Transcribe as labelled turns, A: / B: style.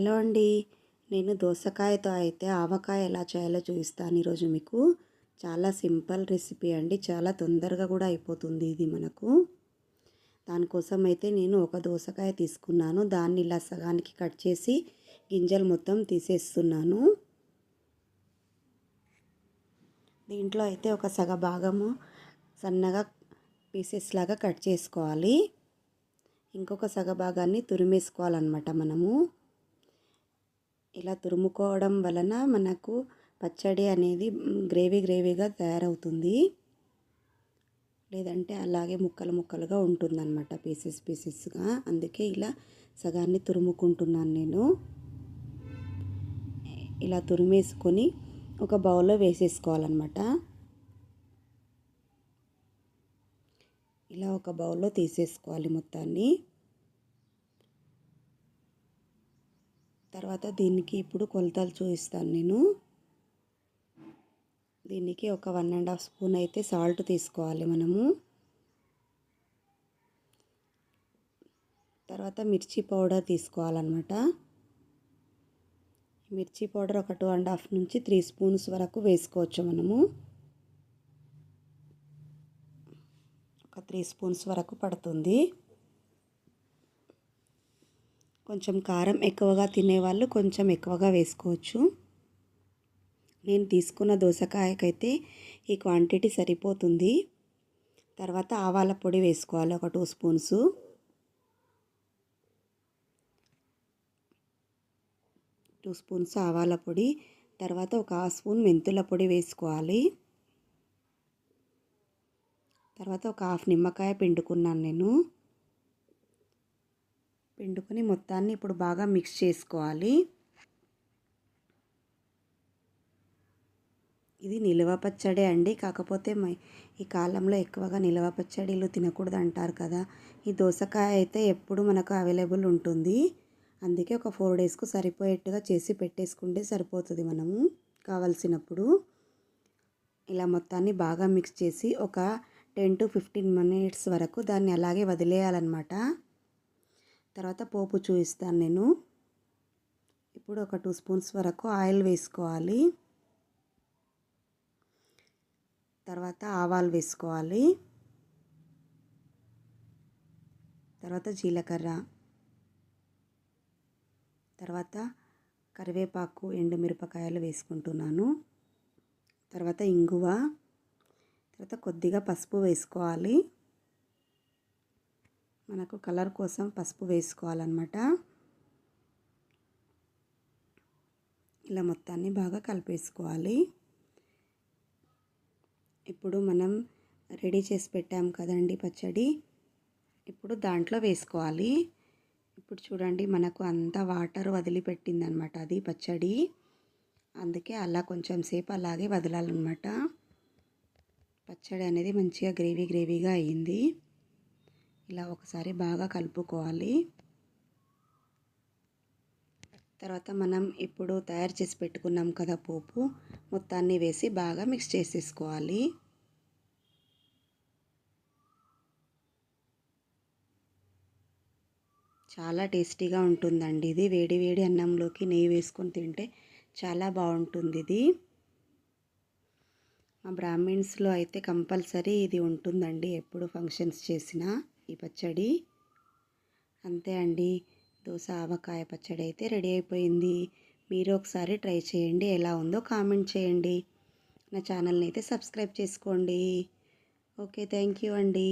A: Hello అండి. నేను దోసకాయతో అయితే ఆవకాయ ఎలా చేయాలో చూపిస్తాను ఈరోజు మీకు. చాలా సింపుల్ రెసిపీ అండి. చాలా తొందరగా కూడా అయిపోతుంది ఇది మనకు. దానికోసం అయితే నేను ఒక దోసకాయ తీసుకున్నాను. దాన్ని ఇలా సగానికి కట్ చేసి గింజలు మొత్తం తీసేస్తున్నాను. దీంట్లో అయితే ఒక సగ భాగము సన్నగా పీసెస్ లాగా కట్ చేసుకోవాలి. ఇంకొక సగ భాగాన్ని తురిమేసుకోవాలన్నమాట మనము. ఇలా తురుముకోవడం వలన మనకు పచ్చడి అనేది గ్రేవీ గ్రేవీగా తయారవుతుంది. లేదంటే అలాగే ముక్కలు ముక్కలుగా ఉంటుందన్నమాట పీసెస్ పీసెస్గా. అందుకే ఇలా సగాన్ని తురుముకుంటున్నాను నేను. ఇలా తురిమేసుకొని ఒక బౌల్లో వేసేసుకోవాలన్నమాట. ఇలా ఒక బౌల్లో తీసేసుకోవాలి మొత్తాన్ని. తర్వాత దీనికి ఇప్పుడు కొలతలు చూపిస్తాను నేను. దీనికి ఒక వన్ అండ్ హాఫ్ స్పూన్ అయితే సాల్ట్ తీసుకోవాలి మనము. తర్వాత మిర్చి పౌడర్ తీసుకోవాలన్నమాట. మిర్చి పౌడర్ ఒక టూ అండ్ హాఫ్ నుంచి త్రీ స్పూన్స్ వరకు వేసుకోవచ్చు మనము. ఒక త్రీ స్పూన్స్ వరకు పడుతుంది. కొంచెం కారం ఎక్కువగా తినేవాళ్ళు కొంచెం ఎక్కువగా వేసుకోవచ్చు. నేను తీసుకున్న దోసకాయకైతే ఈ క్వాంటిటీ సరిపోతుంది. తర్వాత ఆవాల పొడి వేసుకోవాలి ఒక టూ స్పూన్స్. టూ స్పూన్స్ ఆవాల పొడి తర్వాత ఒక హాఫ్ స్పూన్ మెంతుల పొడి వేసుకోవాలి. తర్వాత ఒక హాఫ్ నిమ్మకాయ పిండుకున్నాను నేను. పిండుకొని మొత్తాన్ని ఇప్పుడు బాగా మిక్స్ చేసుకోవాలి. ఇది నిల్వ పచ్చడే అండి. కాకపోతే ఈ కాలంలో ఎక్కువగా నిల్వ పచ్చడిలు తినకూడదు అంటారు కదా. ఈ దోసకాయ అయితే ఎప్పుడు మనకు అవైలబుల్ ఉంటుంది. అందుకే ఒక ఫోర్ డేస్కు సరిపోయేట్టుగా చేసి పెట్టేసుకుంటే సరిపోతుంది మనము కావలసినప్పుడు. ఇలా మొత్తాన్ని బాగా మిక్స్ చేసి ఒక టెన్ టు ఫిఫ్టీన్ మినిట్స్ వరకు దాన్ని అలాగే వదిలేయాలన్నమాట. తర్వాత పోపు చూపిస్తాను నేను. ఇప్పుడు ఒక టూ స్పూన్స్ వరకు ఆయిల్ వేసుకోవాలి. తర్వాత ఆవాలు వేసుకోవాలి. తర్వాత జీలకర్ర. తర్వాత కరివేపాకు ఎండుమిరపకాయలు వేసుకుంటున్నాను. తర్వాత ఇంగువ. తర్వాత కొద్దిగా పసుపు వేసుకోవాలి. మనకు కలర్ కోసం పసుపు వేసుకోవాలన్నమాట. ఇలా మొత్తాన్ని బాగా కలిపేసుకోవాలి. ఇప్పుడు మనం రెడీ చేసి పెట్టాం కదండి పచ్చడి. ఇప్పుడు దాంట్లో వేసుకోవాలి. ఇప్పుడు చూడండి మనకు అంత వాటర్ వదిలిపెట్టిందనమాట అది పచ్చడి. అందుకే అలా కొంచెం సేపు అలాగే వదలాలన్నమాట. పచ్చడి అనేది మంచిగా గ్రేవీ గ్రేవీగా అయ్యింది ఇలా ఒకసారి బాగా కలుపుకోవాలి. తర్వాత మనం ఇప్పుడు తయారు చేసి పెట్టుకున్నాం కదా పోపు మొత్తాన్ని వేసి బాగా మిక్స్ చేసేసుకోవాలి. చాలా టేస్టీగా ఉంటుందండి ఇది. వేడి వేడి అన్నంలోకి నెయ్యి వేసుకొని తింటే చాలా బాగుంటుంది ఇది. మా బ్రాహ్మిన్స్లో అయితే కంపల్సరీ ఇది ఉంటుందండి ఎప్పుడు ఫంక్షన్స్ చేసినా. ఈ పచ్చడి. అంతే అండి. దోశ ఆవకాయ పచ్చడి అయితే రెడీ అయిపోయింది. మీరు ఒకసారి ట్రై చేయండి. ఎలా ఉందో కామెంట్ చేయండి. నా ఛానల్ని అయితే సబ్స్క్రైబ్ చేసుకోండి. ఓకే థ్యాంక్ యూ అండి.